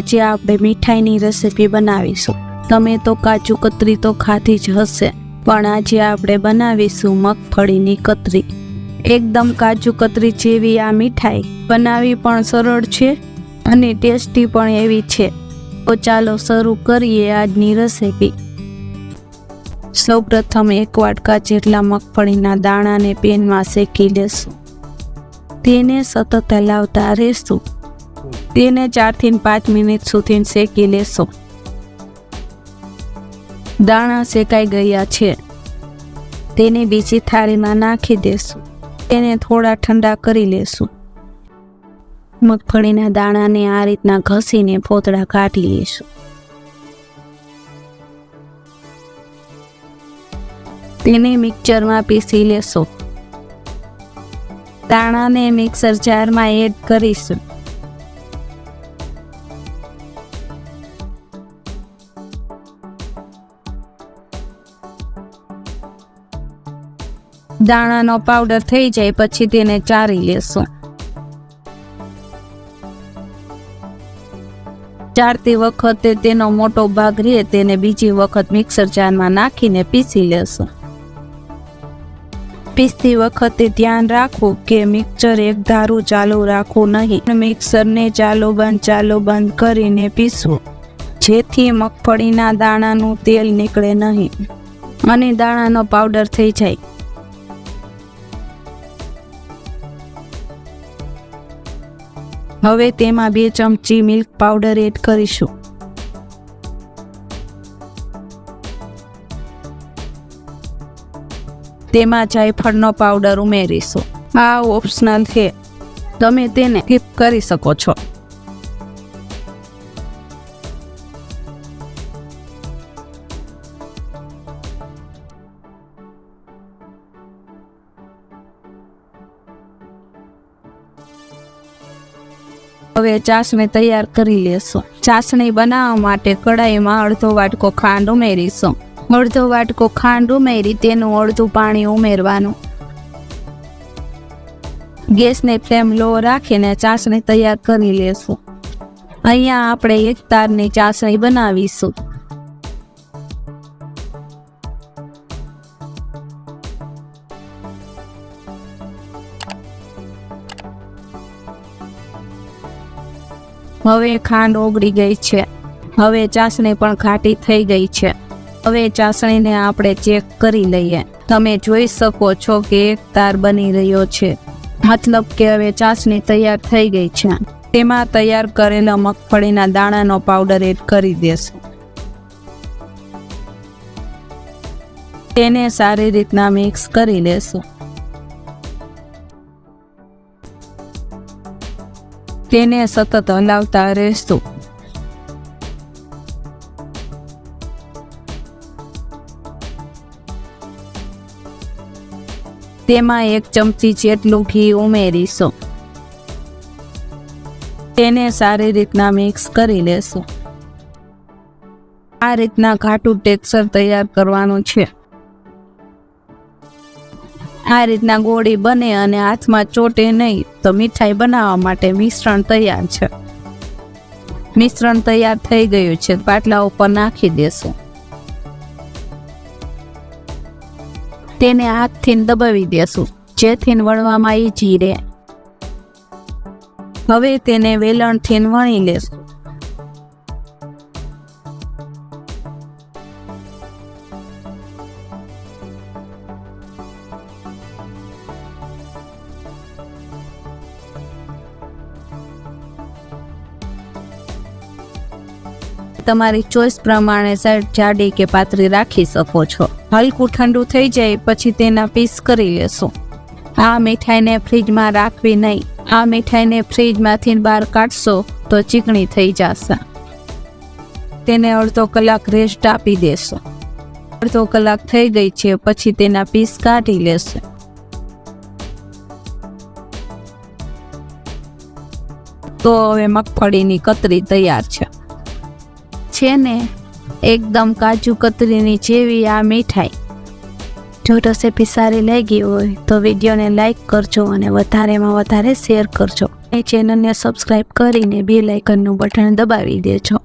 આજે આપણે મીઠાઈની રેસીપી બનાવીશું. તમે તો કાજુ કતરી તો ખાધી જ હશે, પણ આજે આપણે બનાવીશું મગફળીની કતરી. એકદમ કાજુ કતરી જેવી આ મીઠાઈ બનાવવી પણ સરળ છે અને ટેસ્ટી પણ એવી છે. તો ચાલો શરૂ કરીએ આજની રેસીપી સૌપ્રથમ એક વાટકા જેટલા મગફળીના દાણાને પેનમાં શેકી લેશું. તેને સતત હલાવતા રહેશું. તેને ચારથી પાંચ મિનિટ સુધી શેકી લેશો. દાણા શેકાઈ ગયા છે. તેને બીજી થાળીમાં નાખી દેશું. તેને થોડા ઠંડા કરી લેશું. મગફળીના દાણાને આ રીતના ઘસીને ફોતળા કાઢી લેશું. તેને મિક્સરમાં પીસી લેશો. દાણાને મિક્સર જારમાં એડ કરીશું. દાણાનો પાવડર થઈ જાય, પછી તેને ચારી લેશું. ચારતી વખતે તેનો મોટો ભાગ રહે, તેને બીજી વખત મિક્સર જારમાં નાખીને પીસી લેશું. પીસતી વખતે ધ્યાન રાખવું કે મિક્સર એક ધારું ચાલુ રાખવું નહીં મિક્સરને ચાલુ બંધ ચાલુ બંધ કરીને પીસવું. જેથી મગફળીના દાણાનું તેલ નીકળે નહીં. અને દાણાનો પાવડર થઈ જાય. હવે તેમાં બે ચમચી મિલ્ક પાવડર એડ કરીશું. તેમાં જાયફળનો પાવડર ઉમેરીશું. આ ઓપ્શનલ છે. તમે તેને સ્કીપ કરી શકો છો. હવે ચાસણી તૈયાર કરી લેશું. ચાસણી બનાવવા માટે કડાઈમાં અડધો વાટકો ખાંડ ઉમેરીશું. અડધો વાટકો ખાંડ ઉમેરી તેનું અડધું પાણી ઉમેરવાનું. ગેસની ફ્લેમ લો રાખીને ચાસણી તૈયાર કરી લેશું. અહીંયા આપણે એક તારની ચાસણી બનાવીશું. હવે ખાંડ ઓગળી ગઈ છે. હવે ચાસણી પણ ખાટી થઈ ગઈ છે. હવે ચાસણીને આપણે ચેક કરી લઈએ. તમે જોઈ શકો છો કે એક તાર બની રહ્યો છે. મતલબ કે હવે ચાસણી તૈયાર થઈ ગઈ છે. તેમાં તૈયાર કરેલા મગફળીના દાણાનો પાવડર એડ કરી દેશે. તેને સારી રીતના મિક્સ કરી લેશું. તેને સતત હલાવતા રહેશો. તેમાં એક ચમચી જેટલું ઘી ઉમેરીશું. તેને સારી રીતના મિક્સ કરી લેશું. આ રીતના ઘાટું ટેક્સચર તૈયાર કરવાનું છે. આ રીતના ગોળી બને અને હાથમાં ચોટે નહીં, તો મીઠાઈ બનાવવા માટે મિશ્રણ તૈયાર છે. મિશ્રણ તૈયાર થઈ ગયું છે. પાટલા ઉપર નાખી દેશું. તેને હાથથી દબાવી દેશું. જેથી વણવામાં ઈજી રહે હવે તેને વેલણથી વણી લેશું. તમારી ચોઈસ પ્રમાણે સાઈડ જાડી કે પાતળી રાખી શકો છો. હલકું ઠંડુ થઈ જાય પછી તેના પીસ કરી લેશો. આ મીઠાઈને ફ્રીજમાં રાખવી નહીં. આ મીઠાઈને ફ્રીજમાંથી બહાર કાઢશો તો ચીકણી થઈ જશે. તેને અડધો કલાક રેસ્ટ આપી દેશો. અડધો કલાક થઈ ગઈ છે પછી તેના પીસ કાઢી લેશો. તો હવે મગફળીની કતરી તૈયાર છે. છે ને, એકદમ કાજુ કતરીની જેવી આ મીઠાઈ. જો રેસીપી સારી લાગી હોય, તો વિડીયોને લાઇક કરજો અને વધારેમાં વધારે શેર કરજો. એ ચેનલને સબસ્ક્રાઈબ કરીને બે લાઇકનનું બટન દબાવી દેજો.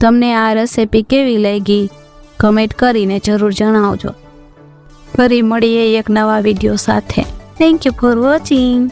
તમને આ રેસેપી કેવી લાગી, કમેન્ટ કરીને જરૂર જણાવજો. ફરી મળીએ એક નવા વીડિયો સાથે. Thank you for watching